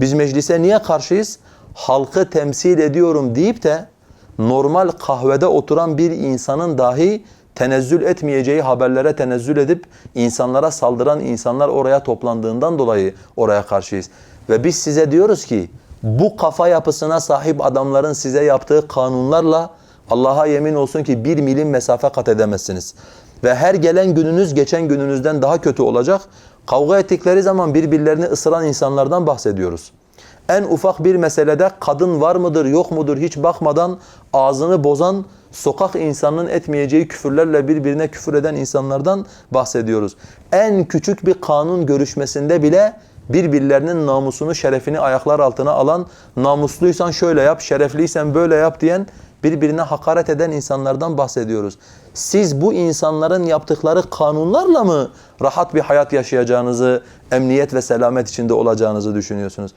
Biz meclise niye karşıyız? Halkı temsil ediyorum deyip de normal kahvede oturan bir insanın dahi tenezzül etmeyeceği haberlere tenezzül edip insanlara saldıran insanlar oraya toplandığından dolayı oraya karşıyız. Ve biz size diyoruz ki bu kafa yapısına sahip adamların size yaptığı kanunlarla Allah'a yemin olsun ki bir milim mesafe kat edemezsiniz. Ve her gelen gününüz geçen gününüzden daha kötü olacak. Kavga ettikleri zaman birbirlerini ısıran insanlardan bahsediyoruz. En ufak bir meselede kadın var mıdır yok mudur hiç bakmadan ağzını bozan sokak insanının etmeyeceği küfürlerle birbirine küfür eden insanlardan bahsediyoruz. En küçük bir kanun görüşmesinde bile birbirlerinin namusunu, şerefini ayaklar altına alan, namusluysan şöyle yap, şerefliysen böyle yap diyen birbirine hakaret eden insanlardan bahsediyoruz. Siz bu insanların yaptıkları kanunlarla mı rahat bir hayat yaşayacağınızı, emniyet ve selamet içinde olacağınızı düşünüyorsunuz?